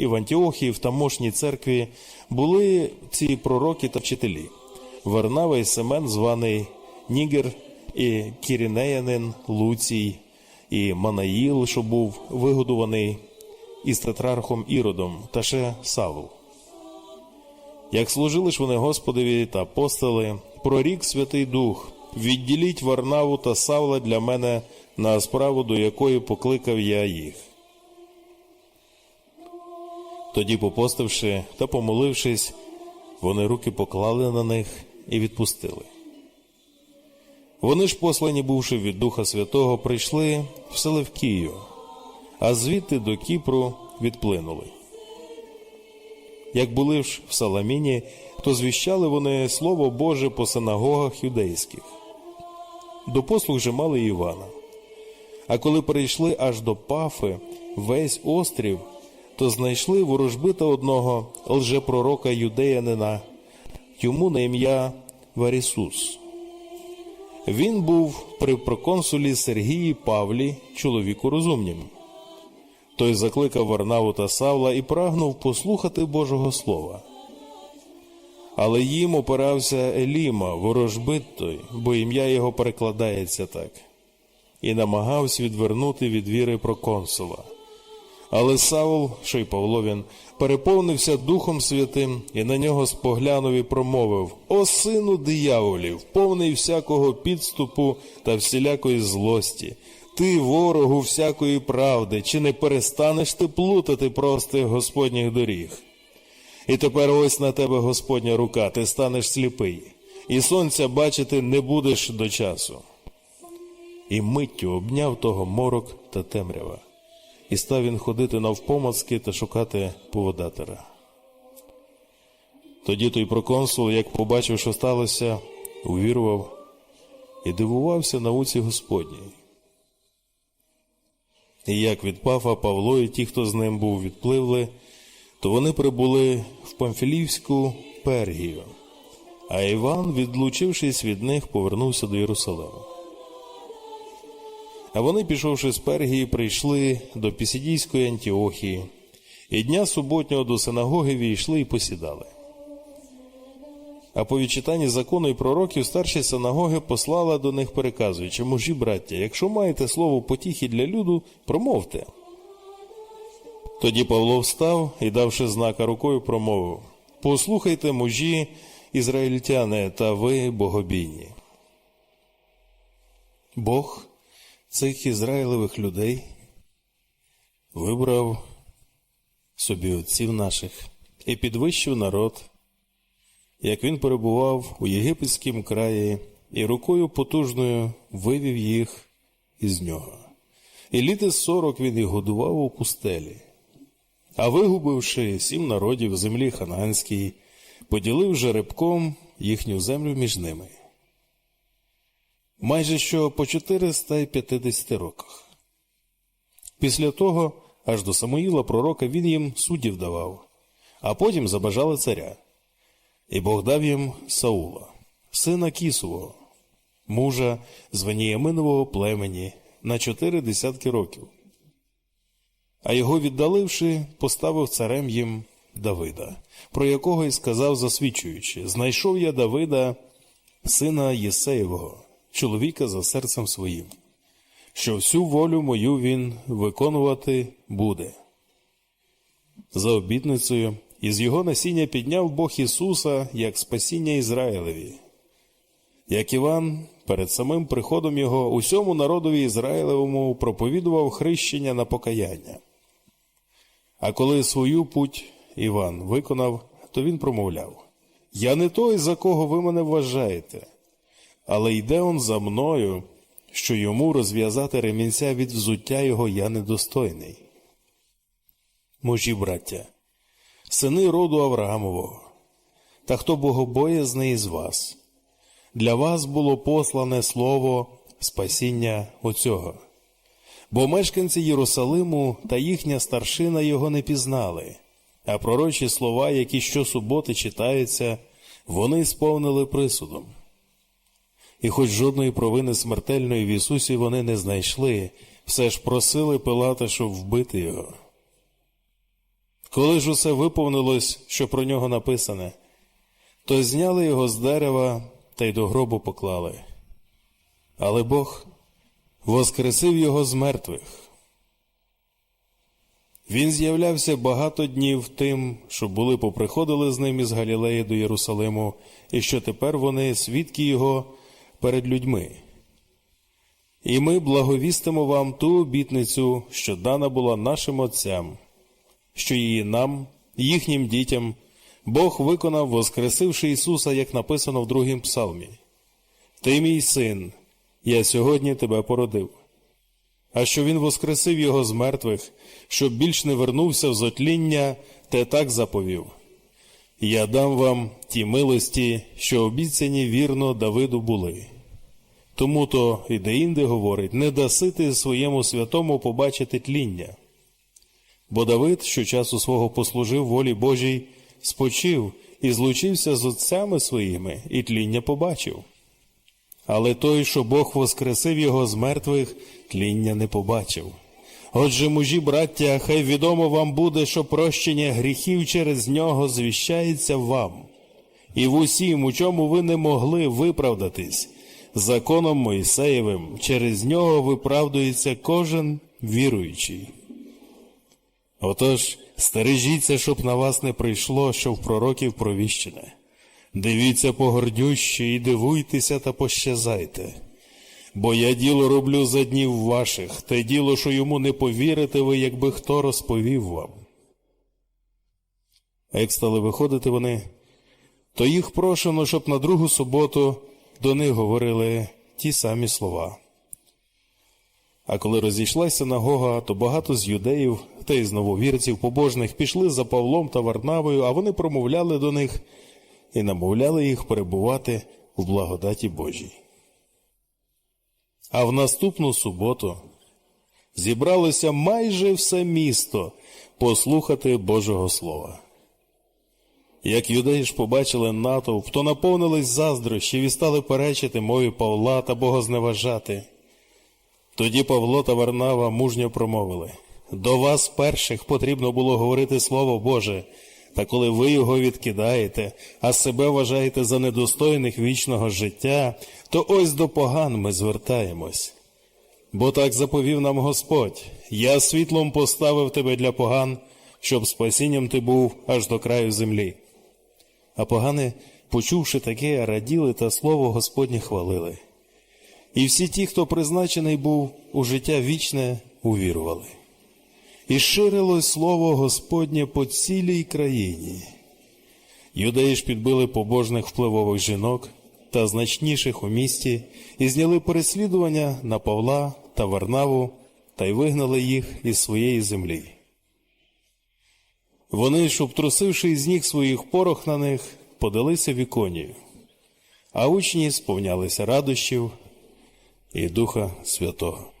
і в Антіохії, в тамошній церкві були ці пророки та вчителі. Варнава і Семен, званий Нігер, і Кірінеянин, Луцій, і Манаїл, що був вигодуваний із тетрархом Іродом, та ще Савл. Як служили ж вони Господові та апостоли, прорік Святий Дух, відділіть Варнаву та Савла для мене на справу, до якої покликав я їх. Тоді, попостивши та помолившись, вони руки поклали на них і відпустили. Вони ж, послані, бувши від Духа Святого, прийшли в Селевкію, а звідти до Кіпру відплинули. Як були ж в Саламіні, то звіщали вони Слово Боже по синагогах юдейських. До послуг же мали Івана. А коли перейшли аж до Пафи, весь острів, то знайшли ворожбита одного лжепророка юдеянина, йому на ім'я Варісус. Він був при проконсулі Сергії Павлі, чоловіку розумнім. Той закликав Варнаву та Савла і прагнув послухати Божого Слова. Але їм опирався Еліма, ворожбит той, бо ім'я його перекладається так, і намагався відвернути від віри проконсула. Але Савл, що й Павловін, переповнився Духом Святим і на нього споглянув і промовив: О сину дияволів, повний всякого підступу та всілякої злості, ти, ворогу всякої правди, чи не перестанеш ти плутати простих Господніх доріг? І тепер ось на тебе Господня рука, ти станеш сліпий, і сонця бачити не будеш до часу. І миттю обняв того морок та темрява, і став він ходити навпомацки та шукати поводатора. Тоді той проконсул, як побачив, що сталося, увірував і дивувався науці Господній. І як від Пафа Павло і ті, хто з ним був, відпливли, то вони прибули в Памфілівську Пергію, а Іван, відлучившись від них, повернувся до Єрусалиму. А вони, пішовши з Пергії, прийшли до Пісідійської Антіохії, і дня суботнього до синагоги війшли і посідали. А по відчитанні закону і пророків старші синагоги послала до них, переказуючи, мужі, браття, якщо маєте слово потіхи для люду, промовте. Тоді Павло встав і, давши знака рукою, промовив Послухайте, мужі, ізраїльтяни та ви богобійні. Бог цих ізраїлевих людей вибрав собі отців наших і підвищив народ, як він перебував у єгипетському краї і рукою потужною вивів їх із нього. І літи сорок він їх годував у пустелі. А вигубивши сім народів землі хананській, поділив жеребком їхню землю між ними. Майже що по 450 роках. Після того, аж до Самуїла пророка він їм суддів давав, а потім забажали царя. І Бог дав їм Саула, сина Кісового, мужа з Веніяминового племені на чотири десятки років. А його віддаливши, поставив царем їм Давида, про якого й сказав, засвідчуючи: Знайшов я Давида, сина Єсеєвого, чоловіка за серцем своїм, що всю волю мою він виконувати буде. За обітницею, із його насіння підняв Бог Ісуса як спасіння Ізраїлеві. Як Іван перед самим приходом його усьому народові Ізраїлевому проповідував хрещення на покаяння. А коли свою путь Іван виконав, то він промовляв Я не той, за кого ви мене вважаєте, але йде он за мною, що йому розв'язати ремінця від взуття його я недостойний. Мужі, браття, сини роду Авраамового, та хто богобоязний із вас, для вас було послане слово спасіння оцього. Бо мешканці Єрусалиму та їхня старшина його не пізнали, а пророчі слова, які щосуботи читаються, вони сповнили присудом. І хоч жодної провини смертельної в Ісусі вони не знайшли, все ж просили Пилата, щоб вбити його. Коли ж усе виповнилось, що про нього написане, то зняли його з дерева та й до гробу поклали. Але Бог воскресив його з мертвих. Він з'являвся багато днів тим, що були поприходили з ним із Галілеї до Єрусалиму, і що тепер вони свідки його перед людьми. І ми благовістимо вам ту обітницю, що дана була нашим отцям, що її нам, їхнім дітям, Бог виконав, воскресивши Ісуса, як написано в другім псалмі. Ти мій син, я сьогодні тебе породив. А що він воскресив його з мертвих, щоб більш не вернувся в зотління, те так заповів. Я дам вам ті милості, що обіцяні вірно Давиду були. Тому то і деінде говорить, не даси ти своєму святому побачити тління. Бо Давид, що часу свого послужив волі Божій, спочив і злучився з отцями своїми, і тління побачив. Але той, що Бог воскресив його з мертвих, тління не побачив. Отже, мужі, браття, хай відомо вам буде, що прощення гріхів через нього звіщається вам, і в усім, у чому ви не могли виправдатись, законом Мойсеєвим, через нього виправдується кожен віруючий. Отож, стережіться, щоб на вас не прийшло, що в пророків провіщене. Дивіться погордюще і дивуйтеся та пощазайте. Бо я діло роблю за днів ваших, те діло, що йому не повірите ви, якби хто розповів вам. Як стали виходити вони, то їх прошено, щоб на другу суботу до них говорили ті самі слова. А коли розійшлася синагога, то багато з юдеїв та й з нововірців побожних пішли за Павлом та Варнавою, а вони промовляли до них і намовляли їх перебувати у благодаті Божій. А в наступну суботу зібралося майже все місто послухати Божого Слова. Як юдеї ж побачили натовп, то наповнились заздрощів і стали перечити мові Павла та богозневажати. Тоді Павло та Варнава мужньо промовили до вас перших потрібно було говорити Слово Боже, та коли ви його відкидаєте, а себе вважаєте за недостойних вічного життя, то ось до поган ми звертаємось. Бо так заповів нам Господь я світлом поставив тебе для поган, щоб спасінням ти був аж до краю землі. А погани, почувши таке, раділи та слово Господнє хвалили. І всі ті, хто призначений був у життя вічне, увірували. І ширилось слово Господнє по цілій країні. Юдеї ж підбили побожних впливових жінок та значніших у місті і зняли переслідування на Павла та Варнаву та й вигнали їх із своєї землі. Вони ж, обтрусивши із ніг своїх порох на них, подалися в іконію, а учні сповнялися радощів і Духа Святого.